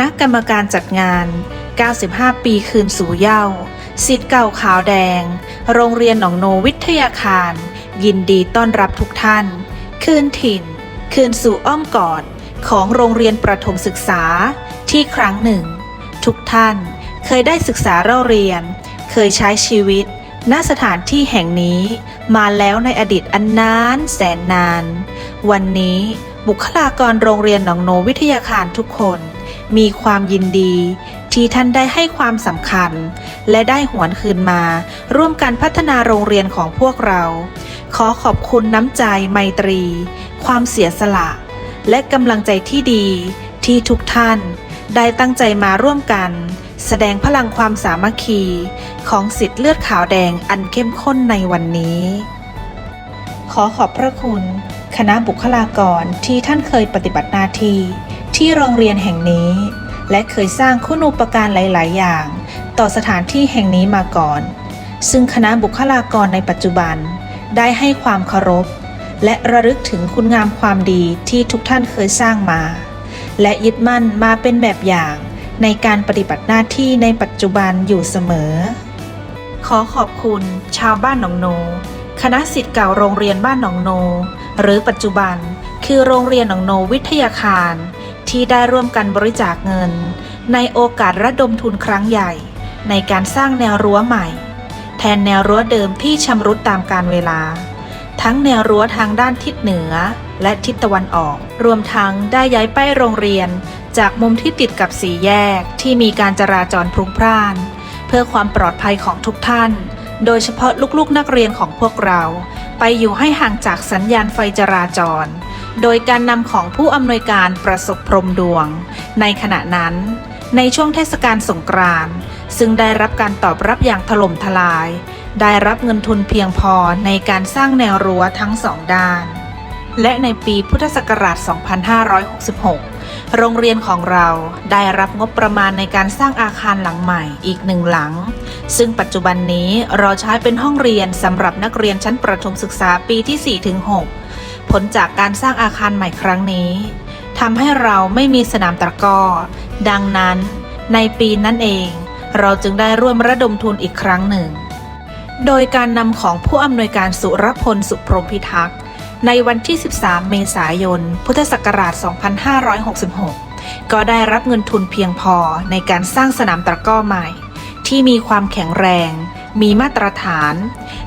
ณะกรรมการจัดงาน 95 ปีคืนสู่เย้าสิทธิ์เก่าขาวแดง โรงเรียนหนองโนวิทยาคาร ยินดีต้อนรับทุกท่าน คืนถิ่น คืนสู่อ้อมกอดของโรงเรียนประถมศึกษาที่ครั้งหนึ่ง ทุกท่านเคยได้ศึกษาเล่าเรียน เคยใช้ชีวิต ณสถานที่แห่งนี้มาแล้วในอดีตอันนานแสนนาน วันนี้บุคลากรโรงเรียนหนองโนวิทยาคารทุกคน มีความยินดี ที่ท่านได้ให้ความสำคัญ และได้หวนคืนมา ร่วมกันพัฒนาโรงเรียนของพวกเรา ขอขอบคุณน้ำใจไมตรี ความเสียสละ และกำลังใจที่ดี ที่ทุกท่าน ได้ตั้งใจมาร่วมกัน แสดงพลังความสามัคคี ของสิทธิ์เลือดขาวแดงอันเข้มข้นในวันนี้ ขอขอบพระคุณคณะบุคลากรที่ท่านเคยปฏิบัติหน้าที่ ที่โรงเรียนแห่งนี้ และเคยสร้างคุณูปการหลาย ๆ อย่าง ต่อสถานที่แห่งนี้มาก่อน ซึ่งคณะบุคลากรในปัจจุบัน ได้ให้ความเคารพ และระลึกถึงคุณงามความดีที่ทุกท่านเคยสร้างมา และยึดมั่นมาเป็นแบบอย่างในการปฏิบัติหน้าที่ในปัจจุบันอยู่เสมอ ขอขอบคุณชาวบ้านหนองโน คณะสิทธิ์เก่าโรงเรียนบ้านหนองโน หรือปัจจุบันคือโรงเรียนหนองโนวิทยาคาร ที่ได้ร่วมกันบริจาคเงิน ในโอกาสระดมทุนครั้งใหญ่ ในการสร้างแนวรั้วใหม่ แทนแนวรั้วเดิมที่ชำรุดตามกาลเวลา ทั้งแนวรั้วทางด้านทิศเหนือและทิศตะวันออก รวมทั้งได้ย้ายป้ายโรงเรียน จากมุมที่ติดกับสีแยกที่มีการจราจรพลุกพล่าน เพื่อความปลอดภัยของทุกท่าน โดยเฉพาะลูกๆนักเรียนของพวกเรา ไปอยู่ให้ห่างจากสัญญาณไฟจราจร โดยการนำของผู้อำนวยการประสบพรมดวง ในขณะนั้น ในช่วงเทศกาลสงกรานต์ซึ่งได้รับการตอบรับอย่างถล่มทลาย ได้รับเงินทุนเพียงพอในการสร้างแนวรั้วทั้งสองด้าน และในปีพุทธศักราช 2566 โรงเรียนของเราได้รับงบประมาณในการสร้างอาคารหลังใหม่อีกหนึ่งหลัง ซึ่งปัจจุบันนี้เราใช้เป็นห้องเรียนสำหรับนักเรียนชั้นประถมศึกษาปีที่ 4-6 ผลจากการสร้างอาคารใหม่ครั้งนี้ทำให้เราไม่มีสนามตะกร้อดังนั้น ในปีนั้นเอง เราจึงได้ร่วมระดมทุนอีกครั้งหนึ่ง โดยการนำของผู้อำนวยการสุรพลสุพรมพิทักษ์ในวันที่ 13 เมษายน พุทธศักราช 2566 ก็ได้รับเงินทุนเพียงพอในการสร้างสนามตะกร้อใหม่ ที่มีความแข็งแรง มีมาตรฐาน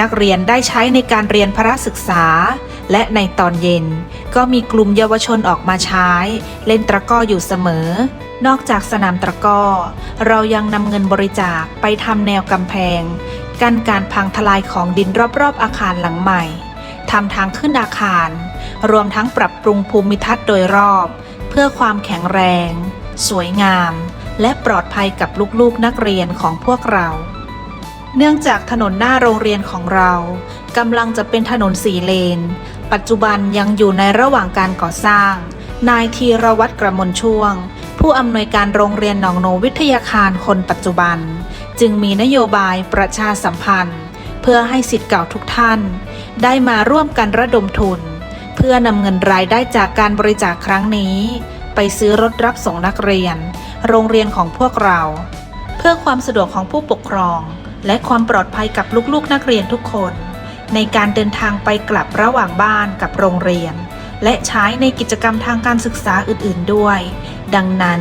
นักเรียนได้ใช้ในการเรียนพระศึกษา และในตอนเย็นก็มีกลุ่มเยาวชนออกมาใช้ เล่นตะก้ออยู่เสมอ นอกจากสนามตะก้อ เรายังนำเงินบริจาคไปทำแนวกำแพง กันการพังทลายของดินรอบๆ อาคารหลังใหม่ทำทางขึ้นอาคาร รวมทั้งปรับปรุงภูมิทัศน์โดยรอบ เพื่อความแข็งแรง สวยงาม และปลอดภัยกับลูกๆนักเรียนของพวกเรา เนื่องจากถนนหน้าโรงเรียนของเรากำลังจะเป็นถนนสี่เลน ปัจจุบันยังอยู่ในระหว่างการก่อสร้าง นายธีรวัตรกระมวลช่วง ผู้อำนวยการโรงเรียนหนองโนวิทยาคารคนปัจจุบัน จึงมีนโยบายประชาสัมพันธ์ เพื่อให้สิทธิ์เก่าทุกท่าน ได้มาร่วมกันระดมทุน เพื่อนำเงินรายได้จากการบริจาคครั้งนี้ ไปซื้อรถรับส่งนักเรียน โรงเรียนของพวกเรา เพื่อความสะดวกของผู้ปกครอง และความปลอดภัยกับลูกๆนักเรียนทุกคน ในการเดินทางไปกลับระหว่างบ้านกับโรงเรียน และใช้ในกิจกรรมทางการศึกษาอื่นๆด้วย ดังนั้น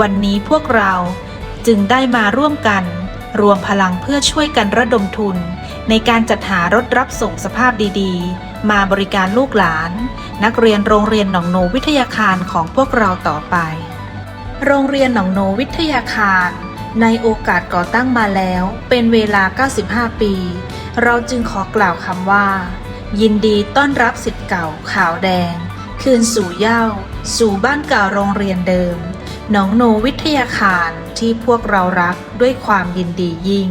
วันนี้พวกเราจึงได้มาร่วมกัน รวมพลังเพื่อช่วยกันระดมทุน ในการจัดหารถรับส่งสภาพดีๆ มาบริการลูกหลาน นักเรียนโรงเรียนหนองโนวิทยาคารของพวกเราต่อไป โรงเรียนหนองโนวิทยาคาร ในโอกาสก่อตั้งมาแล้ว เป็นเวลา 95 ปี เราจึงขอกล่าวคำว่า ยินดีต้อนรับสิทธิ์เก่าขาวแดง คืนสู่เย้า สู่บ้านเก่าโรงเรียนเดิม หนองโนวิทยาคารที่พวกเรารักด้วยความยินดียิ่ง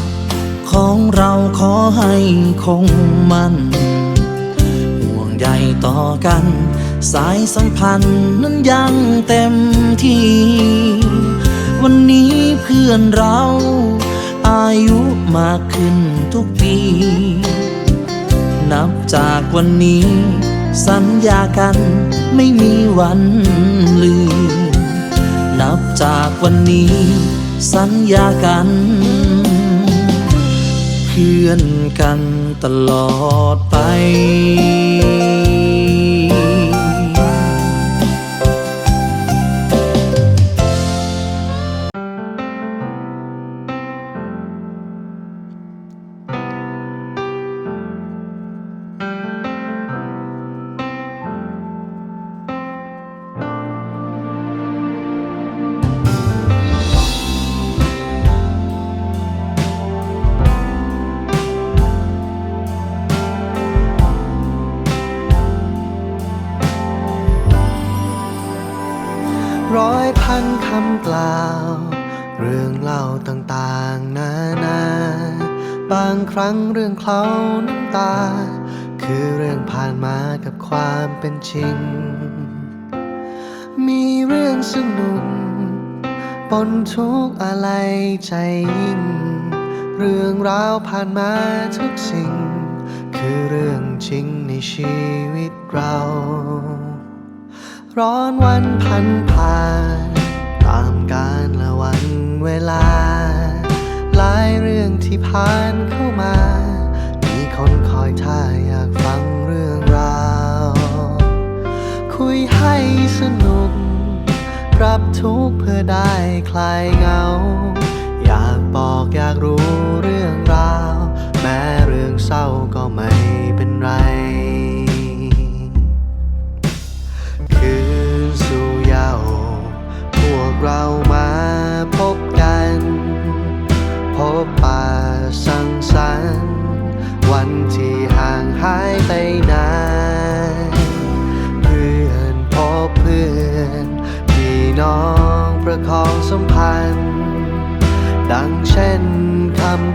ของเราขอให้คงมันห่วงใยต่อกัน สายสัมพันธ์นั้นยังเต็มที่ วันนี้เพื่อนเรา อายุมากขึ้นทุกปี นับจากวันนี้ สัญญากันไม่มีวันลืม นับจากวันนี้ สัญญากัน พื่อนกันตลอดไปำกล่าว เรื่องเล่าต่างๆ นานา บางครั้งเรื่องเคล้าน้ำตา คือเรื่องผ่านมากับความเป็นจริง มีเรื่องสนุกปนทุกข์อะไรใจยิ่ง เรื่องราวผ่านมาทุกสิ่ง คือเรื่องจริงในชีวิตเรา ร้อนวันพันผ่านามกาลละวันเวลา หลายเรื่องที่ผ่านเข้ามา มีคนคอยท่าอยากฟังเรื่องราว คุยให้สนุก รับทุกเพื่อได้คลายเหงา อยากบอกอยากรู้เรื่องราว แม้เรื่องเศร้าก็ไม่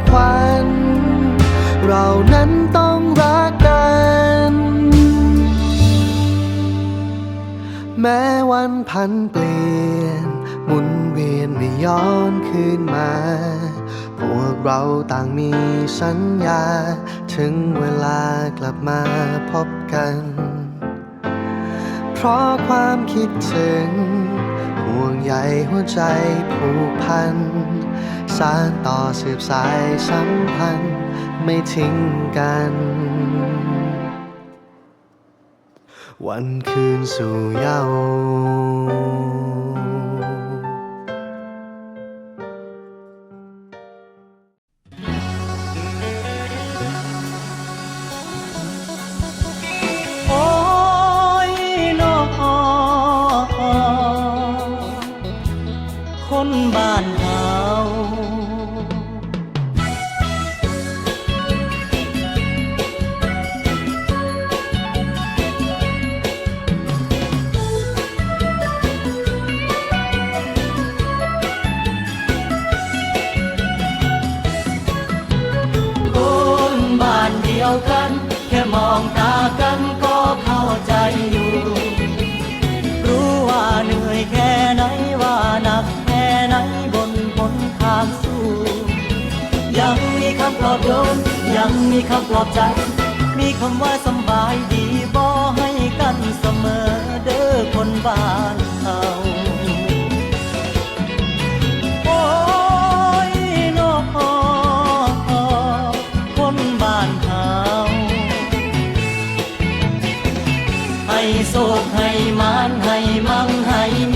ขวัญ เรานั้นต้องรักกัน แม้วันพันเปลี่ยน หมุนเวียนไม่ย้อนคืนมา พวกเราต่างมีสัญญา ถึงเวลากลับมาพบกัน เพราะความคิดถึงห่วง ใยหัวใจผูกพัน สานต่อสืบสายสัมพันธ์ไม่ทิ้งกัน วันคืนสู่เยาว์ ยังมีคำปลอบโยนยังมีคำปลอบใจ มีคำว่าสบายดีบอให้กันเสมอเด้อคนบ้านเขาโอ้ยนกคนบ้านเขาให้โศกให้มานให้มั่งให้มีให้